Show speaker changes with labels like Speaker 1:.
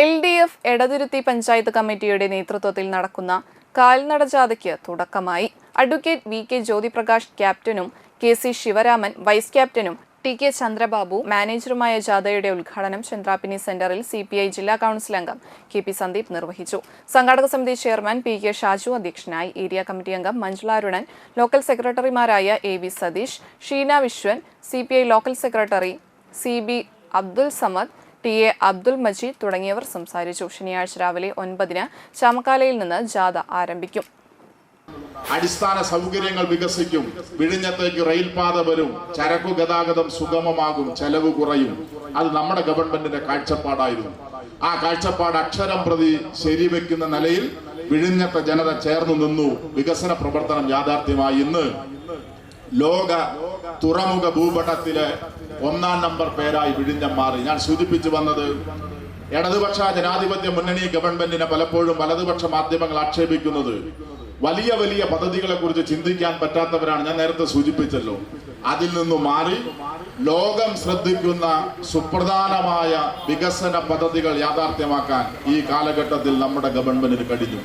Speaker 1: L D F Edathuruthi panchayat കമ്മിറ്റിയുടെ നേതൃത്വത്തിൽ നടക്കുന്ന കാൽനട ജാഥയ്ക്ക് തുടക്കമായി. അഡ്വക്കേറ്റ് വി കെ ജ്യോതിപ്രകാശ് ക്യാപ്റ്റനും കെ സി ശിവരാമൻ വൈസ് ക്യാപ്റ്റനും ടി കെ ചന്ദ്രബാബു മാനേജറുമായ ജാഥയുടെ ഉദ്ഘാടനം ചന്ദ്രാപിനി സെന്ററിൽ സി പി ഐ ജില്ലാ കൗൺസിൽ അംഗം കെ പി സന്ദീപ് നിർവഹിച്ചു. സംഘാടക സമിതി ചെയർമാൻ പി കെ ഷാജു അധ്യക്ഷനായി. ഏരിയ കമ്മിറ്റി അംഗം മഞ്ജുളാരുണൻ ലോക്കൽ സെക്രട്ടറിമാരായ A V Satheesh Sheena Viswan C P I local secretary C B Abdul Samad T A Abdul Majeed തുടങ്ങിയവർ സംസാരിച്ചു. ശനിയാഴ്ച രാവിലെ ഒൻപതിന് ചാമക്കാലയിൽ നിന്ന് ജാഥ ആരംഭിക്കും.
Speaker 2: അടിസ്ഥാന സൗകര്യങ്ങൾ വികസിക്കും. വിഴിഞ്ഞത്തേക്ക് റെയിൽപാത വരും. ചരക്കു ഗതാഗതം സുഗമമാകും. ചെലവ് കുറയും. അത് നമ്മുടെ ഗവൺമെന്റിന്റെ കാഴ്ചപ്പാടായിരുന്നു. ആ കാഴ്ചപ്പാട് അക്ഷരം പ്രതി ശരിവെക്കുന്ന നിലയിൽ വിഴിഞ്ഞത്തെ ജനത ചേർന്നു നിന്നു. വികസന പ്രവർത്തനം യാഥാർത്ഥ്യമായി ഇന്ന് ലോക തുറമുഖ ഭൂപടത്തിലെ ഒന്നാം നമ്പർ പേരായി വിഴിഞ്ഞം മാറി ഞാൻ സൂചിപ്പിച്ചു വന്നത് ഇടതുപക്ഷ ജനാധിപത്യ മുന്നണി ഗവൺമെന്റിനെ പലപ്പോഴും വലതുപക്ഷ മാധ്യമങ്ങൾ ആക്ഷേപിക്കുന്നത്. വലിയ വലിയ പദ്ധതികളെ കുറിച്ച് ചിന്തിക്കാൻ പറ്റാത്തവരാണ് ഞാൻ നേരത്തെ സൂചിപ്പിച്ചല്ലോ. അതിൽ നിന്നും മാറി ലോകം ശ്രദ്ധിക്കുന്ന സുപ്രധാനമായ വികസന പദ്ധതികൾ യാഥാർത്ഥ്യമാക്കാൻ ഈ കാലഘട്ടത്തിൽ നമ്മുടെ ഗവൺമെന്റിന് കഴിഞ്ഞു.